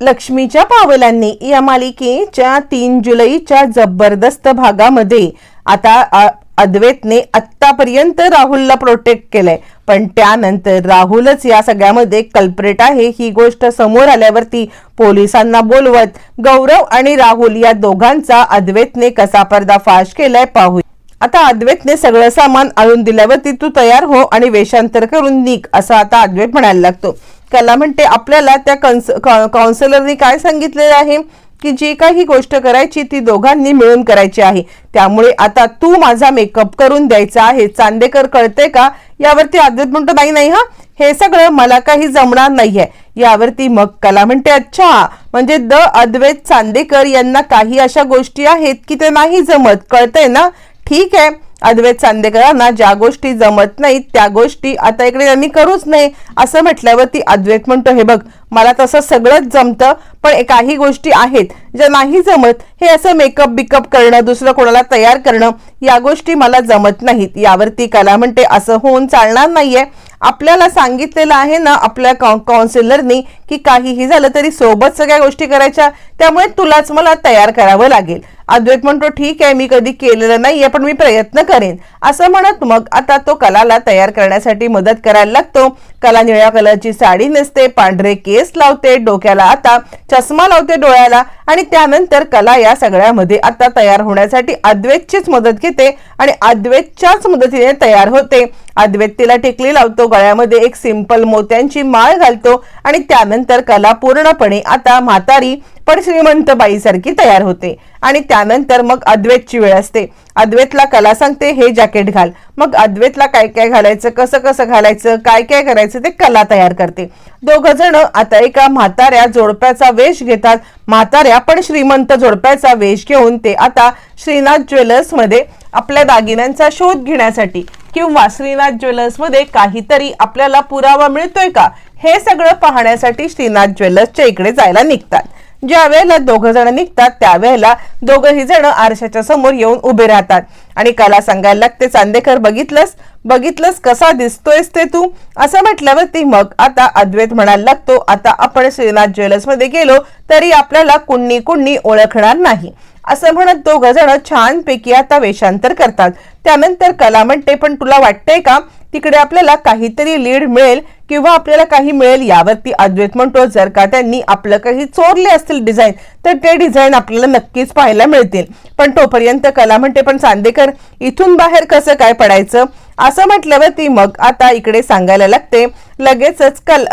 लक्ष्मीच्या पावलांनी या मालिकेच्या तीन जुलैच्या जबरदस्त भागामध्ये आता अद्वेतने अद्वैतने आत्तापर्यंत राहुलला प्रोटेक्ट केलंय. पण त्यानंतर राहुलच या सगळ्यामध्ये कल्प्रेट आहे. ही गोष्ट समोर आल्यावरती पोलिसांना बोलवत गौरव आणि राहुल या दोघांचा अद्वैतने कसा पर्दाफाश केलाय पाहू आता अद्वैतने सगळं सामान आणून दिल्यावरती तू तयार हो आणि वेषांतर करून निक असं आता अद्वैत म्हणायला लागतो. कला म्हणते आपल्याला त्या कन्स काउन्सिलरनी काय सांगितलेलं आहे? की जी काही गोष्ट करायची ती दोघांनी मिळून करायची आहे. त्यामुळे आता तू माझा मेकअप करून द्यायचा आहे. चांदेकर कळते का? यावरती आदित म्हणतो नाही नाही हा. हे सगळं मला काही जमणार नाहीये. यावरती मग कला म्हणते अच्छा. म्हणजे द अद्वैत चांदेकर यांना काही अशा गोष्टी आहेत की ते नाही जमत. कळतंय ना? ठीक आहे. अद्वैत चांदेकरांना ज्या गोष्टी जमत नाहीत त्या गोष्टी आता इकडे त्यांनी करूच नाही असं म्हटल्यावर ती अद्वैत म्हणतो हे बघ मला तसं सगळंच जमतं पण काही गोष्टी आहेत ज्या नाही जमत हे असं मेकअप बिकअप करणं दुसरं कोणाला तयार करणं या गोष्टी मला जमत नाहीत. यावरती कला म्हणते असं होऊन चालणार नाहीये. आपल्याला सांगितलेलं आहे ना आपल्या काउन्सिलरनी की काहीही झालं तरी सोबत सगळ्या गोष्टी करायच्या त्यामुळे तुलाच मला तयार करावं लागेल. अद्वैत म्हणतो ठीक आहे मी कधी केलेलं नाहीये पण मी प्रयत्न करेन. असं म्हणत मग आता तो कलाला तयार करण्यासाठी मदत करायला लागतो. कला निळ्या कलरची साडी नेसते पांढरे केस लावते डोक्याला आता चष्मा लावते डोळ्याला आणि त्यानंतर कला या सगळ्यामध्ये आता तयार होण्यासाठी अद्वैतचीच मदत घेते आणि अद्वैतच्याच मदतीने तयार होते. अद्वैत तिला टिकली लावतो गळ्यामध्ये एक सिंपल मोत्यांची माळ घालतो आणि त्यानंतर कला पूर्णपणे आता म्हातारी पण श्रीमंत बाईसारखी तयार होते. आणि त्यानंतर मग अद्वैतची वेळ असते. अद्वैतला कला सांगते हे जॅकेट घाल. मग अद्वैतला काय काय घालायचं कसं कसं घालायचं काय काय करायचं ते कला तयार करते. दोघ जण आता एका म्हाताऱ्या जोडप्याचा वेश घेतात. म्हाताऱ्या पण श्रीमंत जोडप्याचा वेश घेऊन ते आता श्रीनाथ ज्वेलर्समध्ये आपल्या दागिन्यांचा शोध घेण्यासाठी किंवा श्रीनाथ ज्वेलर्समध्ये काहीतरी आपल्याला पुरावा मिळतोय का? हे सगळं पाहण्यासाठी श्रीनाथ ज्वेलर्सच्या इकडे जायला निघतात. ज्या वेळेला दोघं जण निघतात त्यावेळेला दोघही जण आरशाच्या समोर येऊन उभे राहतात. आणि कला सांगायला लागते चांदेकर बघितलंस? बघितलंस कसा दिसतोयस ते तू? असं म्हटल्यावर ती मग आता अद्वैत म्हणायला लागतो आता आपण श्रीनाथ ज्वेलर्समध्ये गेलो तरी आपल्याला कुणी कुण्णी ओळखणार नाही. असं म्हणत दोघं जण छानपैकी आता वेषांतर करतात. त्यानंतर कला म्हणते पण तुला वाटतंय का तिकडे आपल्याला काहीतरी लीड मिळेल किंवा आपल्याला काही मिळेल यावरती अद्वैत म्हणतो. जर का त्यांनी आपलं काही चोरले असतील डिझाईन तर ते डिझाईन आपल्याला नक्कीच पाहायला मिळतील. पण तोपर्यंत कला म्हणते पण चांदेकर इथून बाहेर कसं काय पडायचं? असं म्हटल्यावर ती मग आता इकडे सांगायला लागते. लगेचच कल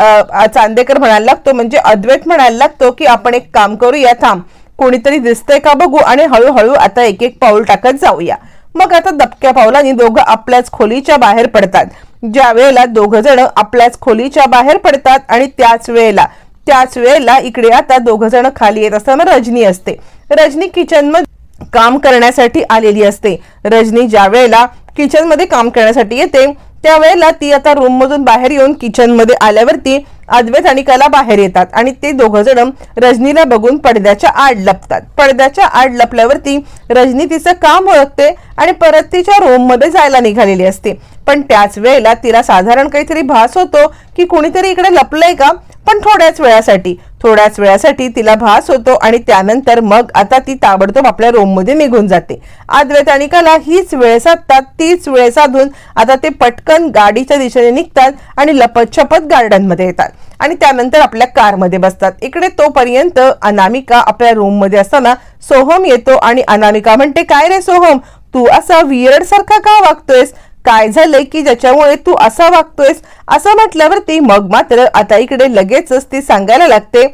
चांदेकर म्हणायला लागतो म्हणजे अद्वैत म्हणायला लागतो की आपण एक काम करूया थांब. कोणीतरी दिसतंय का बघू आणि हळूहळू आता एक एक पाऊल टाकत जाऊया. मग आता दबक्या पावलांनी दोघं आपल्याच खोलीच्या बाहेर पडतात. ज्या वेळेला दोघ जण आपल्याच खोलीच्या बाहेर पडतात आणि त्याच वेळेला त्याच वेळेला इकडे आता दोघ जण खाली येत असताना रजनी असते. रजनी किचनमध्ये काम करण्यासाठी आलेली असते. रजनी ज्या वेळेला किचनमध्ये काम करण्यासाठी येते त्यावेळेला ती आता रूम मधून बाहेर येऊन किचनमध्ये आल्यावरती अद्वैत आणि कला बाहेर येतात आणि ते दोघ जण रजनीला बघून पडद्याच्या आड लपतात. पडद्याच्या आड लपल्यावरती रजनी तिचं काम ओळखते आणि परत तिच्या रूममध्ये जायला निघालेली असते. पण त्याच वेळेला तिला साधारण काहीतरी भास होतो की कुणीतरी इकडे लपलंय का? पण थोड्याच वेळासाठी थोड्याच वेळासाठी तिला भास होतो आणि त्यानंतर मग आता ती ताबडतोब आपल्या रूममध्ये निघून जाते. अद्वैत आणि कला हीच वेळ साधतात तीच वेळ साधून आता ते पटकन गाडीच्या दिशेने निघतात आणि लपतछपत गार्डनमध्ये येतात. आणि त्यानंतर आपल्या कारमध्ये बसतात. इकडे तोपर्यंत अनामिका आपल्या रूममध्ये असताना सोहम येतो आणि अनामिका म्हणते काय रे सोहम? तू असा वियर्ड सारखा का वागतोयस? काय झालंय की ज्याच्यामुळे तू असा वागतोयस? असं म्हटल्यावरती मग मात्र आता इकडे लगेचच ती सांगायला लागते.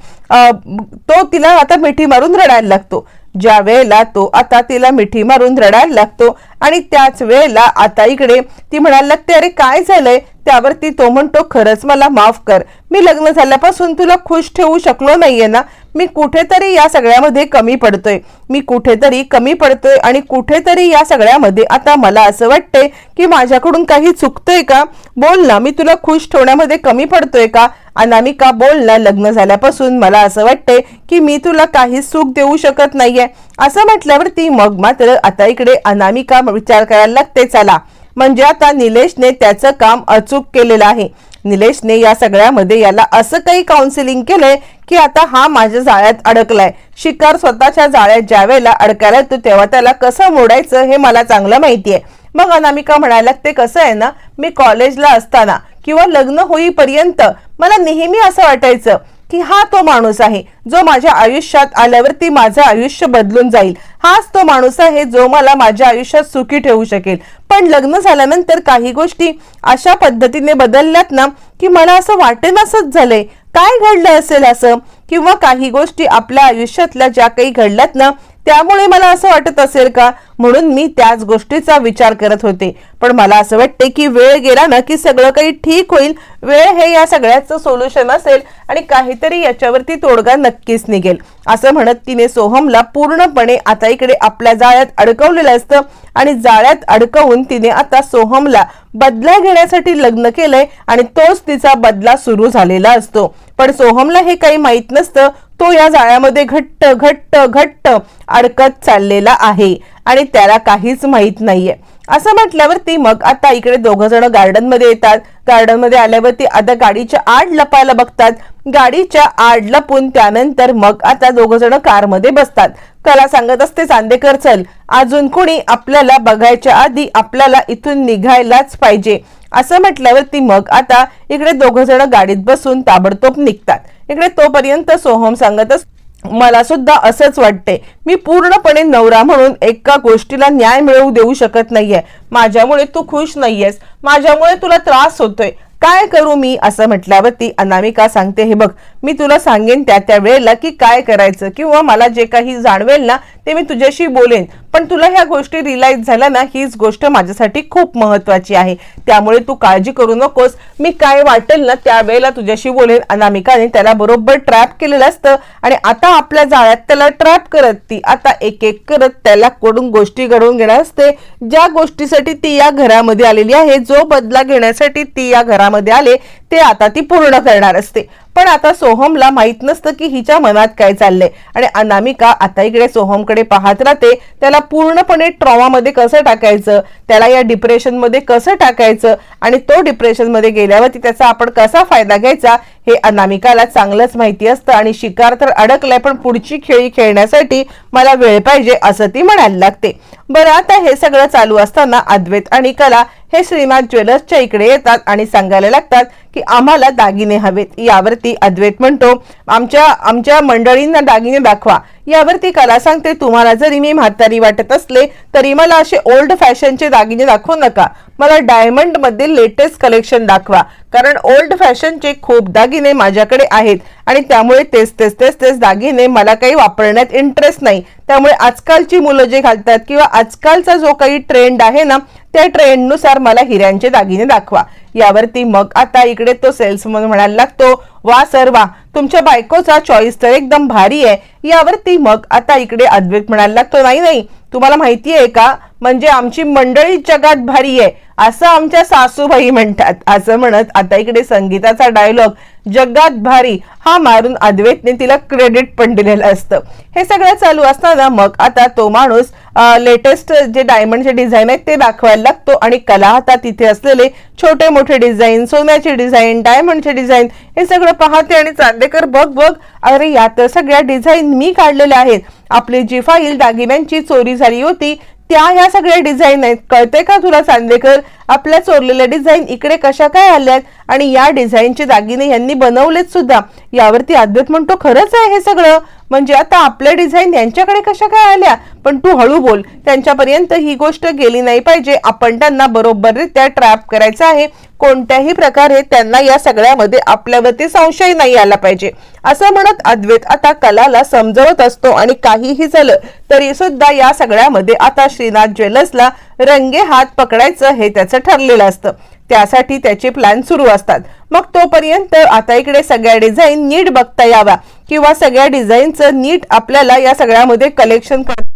तो तिला आता मिठी मारून रडायला लागतो. ज्या वेळेला तो आता तिला मिठी मारून रडायला लागतो आणि त्याच वेळेला आता इकडे ती म्हणायला लागते अरे काय झालंय? त्यावरती तो म्हणतो खरंच मला माफ कर. मी लग्न झाल्यापासून तुला खुश ठेवू शकलो नाहीये ना. मी कुठेतरी या सगळ्यामध्ये कमी पडतोय. मी कुठेतरी कमी पडतोय आणि कुठेतरी या सगळ्यामध्ये आता मला असं वाटतंय की माझ्याकडून काही चुकतंय का? बोल ना मी तुला खुश ठेवण्यामध्ये कमी पडतोय का? अनामिका बोल ना लग्न झाल्यापासून मला असं वाटतंय की मी तुला काही सुख देऊ शकत नाहीये. असं म्हटल्यावरती मग मात्र आता इकडे अनामिका विचार करायला लागते चला. म्हणजे आता निलेशने त्याचं काम अचूक केलेलं आहे. निलेशने या सगळ्यामध्ये याला असं काही काउन्सिलिंग केलंय की आता हा माझ्या जाळ्यात अडकलाय. शिकार स्वतःच्या जाळ्यात ज्या वेळेला अडकायला येतो तेव्हा त्याला कसं मोडायचं हे मला चांगलं माहितीये. मग अनामिका म्हणायला ते कसं आहे ना मी कॉलेजला असताना किंवा लग्न होईपर्यंत मला नेहमी असं वाटायचं की हा तो माणूस आहे जो माझ्या आयुष्यात आल्यावरती माझं आयुष्य बदलून जाईल. हाच तो माणूस आहे जो मला माझ्या आयुष्यात सुखी ठेवू शकेल. पण लग्न झाल्यानंतर काही गोष्टी अशा पद्धतीने बदलल्यात ना की मला असं वाटेनासच झालंय. काय घडलं असेल असं? किंवा काही गोष्टी आपल्या आयुष्यातल्या ज्या काही घडल्यात ना त्यामुळे मला असं वाटत असेल का? म्हणून मी त्याच गोष्टीचा विचार करत होते. पण मला असं वाटते की वेळ गेला ना की सगळं काही ठीक होईल. वेळ हे या सगळ्याचं सोल्युशन असेल आणि काहीतरी याच्यावरती तोडगा नक्कीच निघेल. असं म्हणत तिने सोहमला पूर्णपणे आता इकडे आपल्या जाळ्यात अडकवलेलं असतं आणि जाळ्यात अडकवून तिने आता सोहमला बदला घेण्यासाठी लग्न केलंय आणि तोच तिचा बदला सुरू झालेला असतो. पण सोहमला हे काही माहीत नसतं. तो या जाळ्यामध्ये घट्ट घट्ट घट्ट अडकत चाललेला आहे आणि त्याला काहीच माहीत नाहीये. असं म्हटल्यावरती मग आता इकडे दोघ जण गार्डनमध्ये येतात. गार्डनमध्ये आल्यावरती आता गाडीच्या आड लपायला बघतात. गाडीच्या आड लपून त्यानंतर मग आता दोघ जण कारमध्ये बसतात. कला सांगत असते चांदेकर चल. अजून कोणी आपल्याला बघायच्या आधी आपल्याला इथून निघायलाच पाहिजे. असं म्हटल्यावरती मग आता इकडे दोघ जण गाडीत बसून ताबडतोब निघतात. इकडे तोपर्यंत सोहम सांगतच मला सुद्धा असंच वाटते मी पूर्णपणे नवरा म्हणून एका गोष्टीला न्याय मिळवू देऊ शकत नाहीये. माझ्यामुळे तू खुश नाहीयेस. माझ्यामुळे तुला त्रास होतोय. काय करू मी असं म्हटल्यावरती अनामिका सांगते हे बघ मी तुला सांगेन त्या त्या वेळेला की काय करायचं किंवा मला जे काही जाणवेल ना ते मी तुझ्याशी बोलेन. पण तुला ह्या गोष्टी रिलाईज झाल्या ना हीच गोष्ट माझ्यासाठी खूप महत्वाची आहे. त्यामुळे तू काळजी करू नकोस. मी काय वाटेल ना त्यावेळेला तुझ्याशी बोलेन. अनामिकाने त्याला बरोबर ट्रॅप केलेलं असतं आणि आता आपल्या जाळ्यात त्याला ट्रॅप करत ती आता एक एक करत त्याला कडून गोष्टी घडवून घेणार असते. ज्या गोष्टीसाठी ती या घरामध्ये आलेली आहे जो बदला घेण्यासाठी ती या घरामध्ये आले ते आता ती पूर्ण करणार असते. पण आता सोहमला माहीत नसतं की हिच्या मनात काय चाललंय. आणि अनामिका आता इकडे सोहमकडे पाहत राहते. त्याला पूर्णपणे ट्रॉमामध्ये कसं टाकायचं? त्याला या डिप्रेशनमध्ये कसं टाकायचं? आणि तो डिप्रेशनमध्ये गेल्यावरती त्याचा आपण कसा फायदा घ्यायचा? हे अनामिकाला चांगलंच माहिती असतं. आणि शिकार तर अडकलाय पण पुढची खेळी खेळण्यासाठी मला वेळ पाहिजे असं ती म्हणायला लागते. बरं आता हे सगळं चालू असताना अद्वैत आणि कला हे श्रीनाथ ज्वेलर्सच्या इकडे येतात आणि सांगायला लागतात की आम्हाला दागिने हवेत. यावरती अद्वैत म्हणतो आमच्या आमच्या मंडळींना दागिने दाखवा. यावरती कला सांगते तुम्हाला जरी मी म्हातारी वाटत असले तरी मला असे ओल्ड फॅशनचे दागिने दाखवू नका. मला डायमंडमध्ये लेटेस्ट कलेक्शन दाखवा. कारण ओल्ड फॅशनचे खूप दागिने माझ्याकडे आहेत. आणि त्यामुळे तेच तेच तेच तेच दागिने मला काही वापरण्यात इंटरेस्ट नाही. त्यामुळे आजकालची मुलं जे घालतात किंवा आजकालचा जो काही ट्रेंड आहे ना त्या ट्रेंडनुसार मला हिऱ्यांचे दागिने दाखवा. यावरती मग आता इकडे तो सेल्समन म्हणायला लागतो वा सर वा. तुमच्या बायकोचा चॉईस तर एकदम भारी आहे. यावरती मग आता इकडे अद्वैत म्हणायला लागतो नाही नाही तुम्हाला माहिती आहे का? म्हणजे आमची मंडळी जगात भारी आहे असं आमच्या सासूबाई म्हणतात. असं म्हणत आता इकडे संगीताचा डायलॉग जगात भारी हा मारून अद्वैतने तिला क्रेडिट पण दिलेलं असतं. हे सगळं चालू असताना मग आता तो माणूस लेटेस्ट जे डायमंडचे डिझाईन आहेत ते दाखवायला लागतो आणि कला हातात तिथे असलेले छोटे मोठे डिझाईन सोन्याचे डिझाईन डायमंडचे डिझाईन हे सगळं पाहते आणि चांदेकर बघ बघ अरे या तर सगळ्या डिझाईन मी काढलेल्या आहेत. आपली जी फाईल दागिन्यांची चोरी झाली होती त्या ह्या सगळ्या डिझाईन आहेत. कळते का तुला चांदेकर? आपल्या चोरलेल्या डिझाईन इकडे कशा काय आल्यात? आणि या डिझाईनचे दागिने यांनी बनवलेत सुद्धा. यावरती अद्वैत म्हणतो खरंच आहे हे सगळं. म्हणजे आता आपल्या डिझाईन यांच्याकडे कशा काय आल्या? पण तू हळू बोल. त्यांच्यापर्यंत ही गोष्ट गेली नाही पाहिजे. आपण त्यांना बरोबररित्या ट्रॅप करायचं आहे. कोणत्याही प्रकारे त्यांना या सगळ्यामध्ये आपल्यावरती संशय नाही आला पाहिजे. असं म्हणत अद्वैत आता कलाला समजवत असतो आणि काहीही झालं तरी सुद्धा या सगळ्यामध्ये आता श्रीनाथ ज्वेलर्सला रंगे हात पकडायचं हे त्याचं ठरलेलं असतं. त्यासाठी त्याचे प्लॅन सुरू असतात. मग तोपर्यंत आता इकडे सगळ्या डिझाईन नीट बघता यावा किंवा सगळ्या डिझाईनचं नीट आपल्याला या सगळ्यामध्ये कलेक्शन करता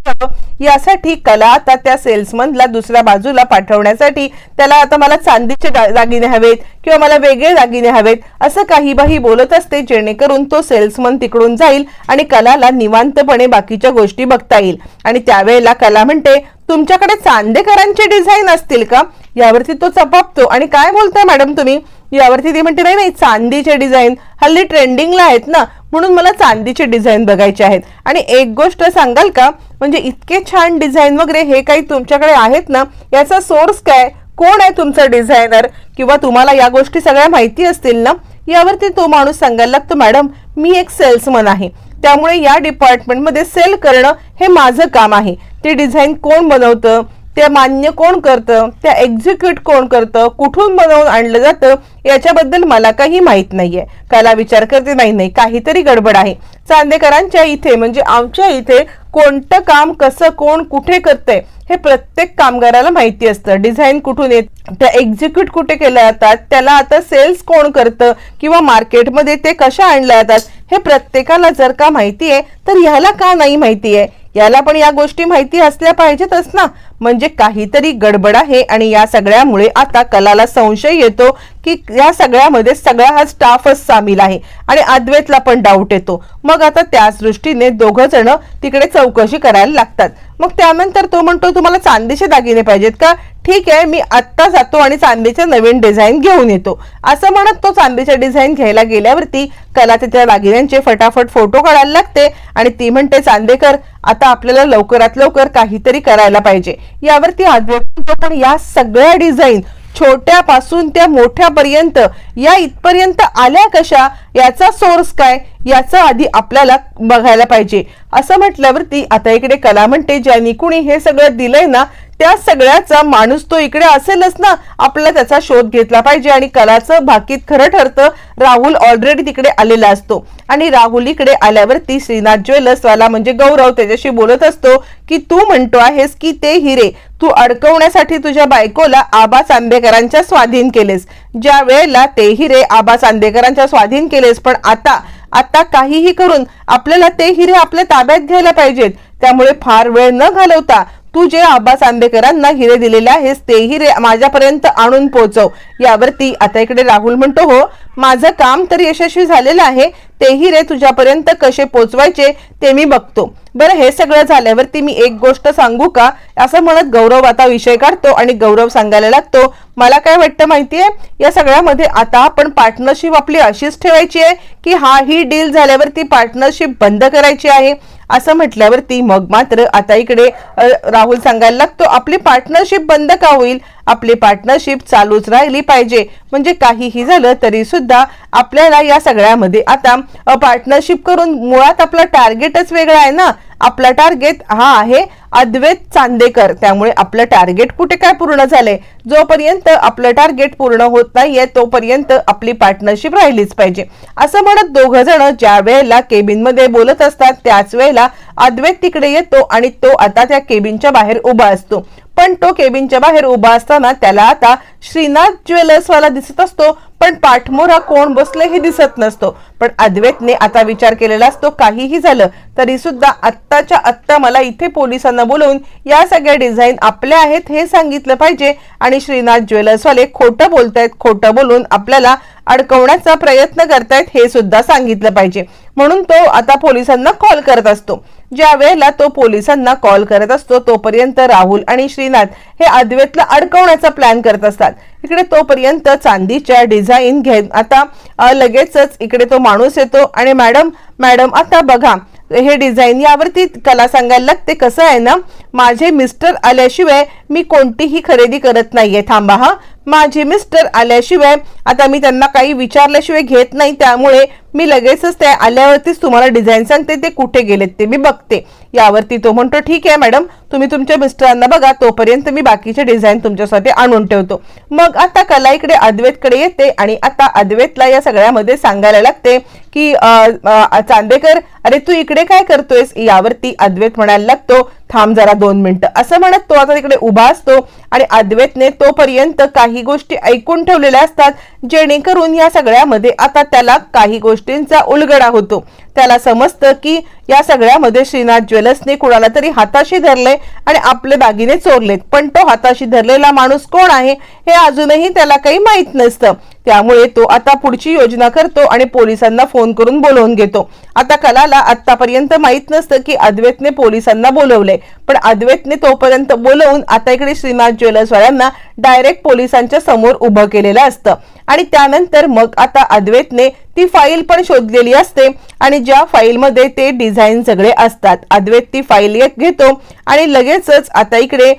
यासाठी कला आता त्या सेल्समनला दुसऱ्या बाजूला पाठवण्यासाठी त्याला आता मला चांदीचे दागिने हवेत किंवा मला वेगळे दागिने हवेत असं काही बाही बोलत असते जेणेकरून तो सेल्समन तिकडून जाईल आणि कलाला निवांतपणे बाकीच्या गोष्टी बघता येईल. आणि त्यावेळेला कला म्हणते तुमच्याकडे चांदेकरांचे डिझाईन असतील का? यावरती तो चपापतो. आणि काय बोलताय मॅडम तुम्ही? यावरती ती म्हणते नाही नाही चांदीचे डिझाईन हल्ली ट्रेंडिंगला आहेत ना म्हणून मला चांदीचे डिझाईन बघायचे आहेत. आणि एक गोष्ट सांगाल का? म्हणजे इतके छान डिझाईन वगैरे हे काही तुमच्याकडे आहेत ना? याचा सोर्स काय? कोण आहे तुमचा डिझायनर? किंवा तुम्हाला या गोष्टी सगळ्या माहिती असतील ना? यावरती तो माणूस सांगायला लागतो मॅडम मी एक सेल्समन आहे. त्यामुळे या डिपार्टमेंटमध्ये सेल करणं हे माझं काम आहे. ते डिझाईन कोण बनवतं? ते मान्य कोण करतं? त्या एक्झिक्यूट कोण करतं? कुठून बनवून आणलं जातं? याच्याबद्दल मला काही माहीत नाहीये. कला विचार करते नाही नाही काहीतरी गडबड आहे. चांदेकरांच्या इथे म्हणजे आमच्या इथे कोणतं काम कसं कोण कुठे करतंय हे प्रत्येक कामगाराला माहिती असतं. डिझाईन कुठून येत त्या एक्झिक्यूट कुठे केल्या जातात त्याला आता सेल्स कोण करतं किंवा मार्केटमध्ये ते कशा आणल्या जातात हे प्रत्येकाला जर का माहिती आहे तर ह्याला का नाही माहिती आहे? याला पण या गोष्टी माहिती असल्या पाहिजेतच ना. म्हणजे काहीतरी गडबड आहे आणि या सगळ्यामुळे आता कलाला संशय येतो की या सगळ्यामध्ये सगळा हा स्टाफच सामील आहे आणि अद्वैतला पण डाऊट येतो. मग आता त्याच दृष्टीने दोघं जण तिकडे चौकशी करायला लागतात. मग त्यानंतर तो म्हणतो तुम्हाला चांदीचे दागिने पाहिजेत का? ठीक आहे मी आत्ता जातो आणि चांदीचे नवीन डिझाईन घेऊन येतो. असं म्हणत तो चांदीचे डिझाईन घ्यायला गेल्यावरती कला त्या दागिन्यांचे फटाफट फोटो काढायला लागते आणि ती म्हणते चांदेकर आता आपल्याला लवकरात लवकर काहीतरी करायला पाहिजे. यावरती आजोबा पण या सगळ्या डिझाईन छोट्यापासून त्या मोठ्यापर्यंत या इथपर्यंत आल्या कशा याचा सोर्स काय? याचं आधी आपल्याला बघायला पाहिजे. असं म्हटल्यावरती आता इकडे कला म्हणते ज्यांनी कुणी हे सगळं दिलंय ना त्या सगळ्याचा माणूस तो इकडे असेलच ना आपल्याला त्याचा शोध घेतला पाहिजे. आणि कलाचं भाकीत खरं ठरतं राहुल ऑलरेडी तिकडे आलेला असतो. आणि राहुल इकडे आल्यावरती श्रीनाथ ज्वेलर्स वाला म्हणजे गौरव त्याच्याशी बोलत असतो की तू म्हणतो आहेस की ते हिरे तू अडकवण्यासाठी तुझ्या बायकोला आबा चांदेकरांच्या स्वाधीन केलेस. ज्या वेळेला ते हिरे आबा चांदेकरांच्या स्वाधीन केलेस पण आता आता काहीही करून आपल्याला ते हिरे आपल्या ताब्यात घ्यायला पाहिजेत. त्यामुळे फार वेळ न घालवता तू जे आबा आंबेकरांना हिरे दिलेले आहेस ते हिरे माझ्यापर्यंत आणून पोहोचव यावरती आता इकडे राहुल म्हणतो हो माझं काम तर यशस्वी झालेलं आहे ते हिरे तुझ्यापर्यंत कसे पोचवायचे ते मी बघतो. बरं हे सगळं झाल्यावरती मी एक गोष्ट सांगू का? असं म्हणत गौरव आता विषय काढतो आणि गौरव सांगायला लागतो मला काय वाटतं माहितीये या सगळ्यामध्ये आता आपण पार्टनरशिप आपली अशीच ठेवायची आहे की हा ही डील झाल्यावरती पार्टनरशिप बंद करायची आहे? असं म्हटल्यावरती मग मात्र आता इकडे राहुल सांगायला लागतो आपली पार्टनरशिप बंद का होईल? आपली पार्टनरशिप चालूच राहिली पाहिजे. म्हणजे काहीही झालं तरी सुद्धा आपल्याला या सगळ्यामध्ये आता पार्टनरशिप करून मुळात आपला टार्गेटच वेगळा आहे ना. आपला टार्गेट हा आहे अद्वैत चांदेकर. त्यामुळे आपलं टार्गेट कुठे काय पूर्ण झालंय? जोपर्यंत आपलं टार्गेट पूर्ण होत नाहीये तोपर्यंत आपली पार्टनरशिप राहिलीच पाहिजे. असं म्हणत दोघ जण ज्या वेळेला केबिनमध्ये बोलत असतात त्याच वेळेला अद्वैत तिकडे येतो आणि तो आता त्या केबिनच्या बाहेर उभा असतो. पण तो केबिनच्या बाहेर उभा असताना त्याला आता श्रीनाथ ज्वेलर्सवाला दिसत असतो पण पाठमोरा कोण बसले हे दिसत नसतो. पण अद्वैतने आता विचार केलेला असतो काहीही झालं तरी सुद्धा आत्ताच्या आत्ता मला इथे पोलिसांना बोलवून या सगळ्या डिझाईन आपल्या आहेत हे सांगितलं पाहिजे. आणि श्रीनाथ ज्वेलर्सवाले खोटं बोलतायत खोटं बोलून आपल्याला अडकवण्याचा प्रयत्न करतायत हे सुद्धा सांगितलं पाहिजे. म्हणून तो आता पोलिसांना कॉल करत असतो. ज्या वेळेला तो पोलिसांना कॉल करत असतो तोपर्यंत राहुल आणि श्रीनाथ हे अद्वैतला अडकवण्याचा प्लॅन करत असतात. इकडे तोपर्यंत चांदीच्या डिझाईन घेत आता लगेचच इकडे तो माणूस येतो आणि मॅडम मॅडम आता बघा हे डिझाईन यावरती कला सांगायला लागते कसं आहे ना माझे मिस्टर आल्याशिवाय मी कोणतीही खरेदी करत नाहीये थांबा हा. माझे मिस्टर आल्याशिवाय आता मी त्यांना काही विचारल्याशिवाय घेत नाही त्यामुळे मी लगेचच त्या आल्यावरतीच तुम्हाला डिझाईन सांगते ते कुठे गेलेत ते मी बघते. यावरती तो म्हणतो ठीक आहे मॅडम तुम्ही तुमच्या मिस्टरांना बघा तोपर्यंत मी बाकीचे डिझाईन तुमच्यासाठी आणून ठेवतो. मग आता कला इकडे अद्वैतकडे येते आणि आता अद्वैतला या सगळ्यामध्ये सांगायला लागते की चांदेकर अरे तू इकडे काय करतोयस? यावरती अद्वैत म्हणायला लागतो थांब जरा दोन मिनिटं. असं म्हणत तो आता तिकडे उभा असतो आणि अद्वैतने तोपर्यंत काही गोष्टी ऐकून ठेवलेल्या असतात जेणेकरून या सगळ्यामध्ये आता त्याला काही गोष्टींचा उलगडा होतो. त्याला समजतं की या सगळ्यामध्ये श्रीनाथ ज्वेलर्सने कुणाला तरी हाताशी धरले आणि आपले दागिने चोरलेत. पण तो हाताशी धरलेला माणूस कोण आहे हे अजूनही त्याला काही माहीत नसतं. त्यामुळे तो आता पुढची योजना करतो आणि पोलिसांना फोन करून बोलवून घेतो. आता कलाला आतापर्यंत माहीत नसतं की अद्वैतने पोलिसांना बोलवलंय. पण अद्वैतने तोपर्यंत बोलवून आता इकडे श्रीनाथ ज्वेलर्सवाल्यांना डायरेक्ट पोलिसांच्या समोर उभं केलेलं असतं. आणि त्यानंतर मग आता अद्वैतने ती फाईल पण शोधलेली असते आणि ज्या फाईलमध्ये ते डिझाईन सगळे असतात. अद्वैत ती फाईल घेतो आणि लगेचच आता इकडे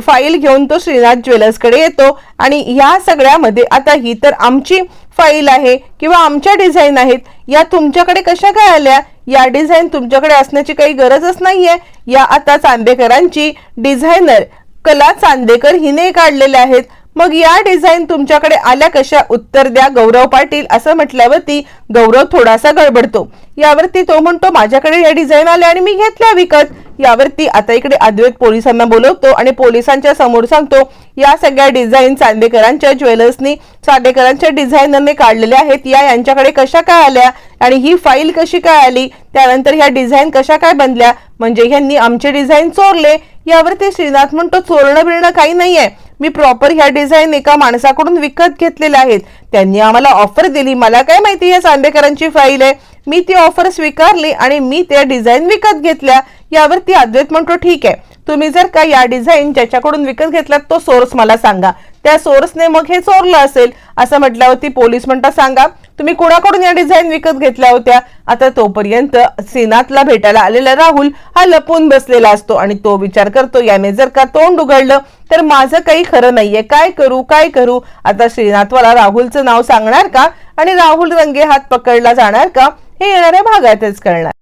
फाईल घेऊन तो श्रीनाथ ज्वेलर्सकडे येतो आणि या सगळ्यामध्ये आता ही तर आमची फाईल आहे किंवा आमच्या डिझाईन आहेत या तुमच्याकडे कशा काय आल्या? या डिझाईन तुमच्याकडे असण्याची काही गरजच नाही आहे या आता चांदेकरांची डिझायनर कला चांदेकर हिने काढलेल्या आहेत. मग या डिझाईन तुमच्याकडे आल्या कशा? उत्तर द्या गौरव पाटील असं म्हटल्यावरती गौरव थोडासा गडबडतो. यावरती तो म्हणतो माझ्याकडे या डिझाईन आल्या आणि मी घेतल्या विकत. यावरती आता इकडे अद्वैत पोलिसांना बोलवतो आणि पोलिसांच्या समोर सांगतो या सगळ्या डिझाईन चांदेकरांच्या ज्वेलर्सनी चांदेकरांच्या डिझायनरने काढलेल्या आहेत. या यांच्याकडे कशा काय आल्या आणि ही फाईल कशी काय आली? त्यानंतर ह्या डिझाईन कशा काय बनल्या? म्हणजे ह्यांनी आमचे डिझाईन चोरले. यावरती श्रीनाथ म्हणतो चोरणं बिरणं काही नाहीये. मी प्रॉपर ह्या डिझाईन एका माणसाकडून विकत घेतलेल्या आहेत. त्यांनी आम्हाला ऑफर दिली. मला काय माहिती या चांदेकरांची फाईल आहे. मी ती ऑफर स्वीकारली आणि मी त्या डिझाईन विकत घेतल्या. यावरती अद्वैत म्हणतो ठीक आहे. तुम्ही जर का या डिझाईन ज्याच्याकडून विकत घेतलात तो सोर्स मला सांगा. त्या सोर्सने मग हे चोरलं असेल. असं म्हटल्यावरती पोलीस म्हणता सांगा. तुम्ही कुणाकडून या डिझाईन विकत घेतल्या होत्या? आता तोपर्यंत श्रीनाथला भेटायला आलेला राहुल हा लपून बसलेला असतो आणि तो विचार करतो याने जर का तोंड उघडलं तर माझं काही खरं नाहीये. काय करू? काय करू? आता श्रीनाथवाला राहुलचं नाव सांगणार का? आणि राहुल रंगे हात पकडला जाणार का? हे येणाऱ्या भागातच कळणार.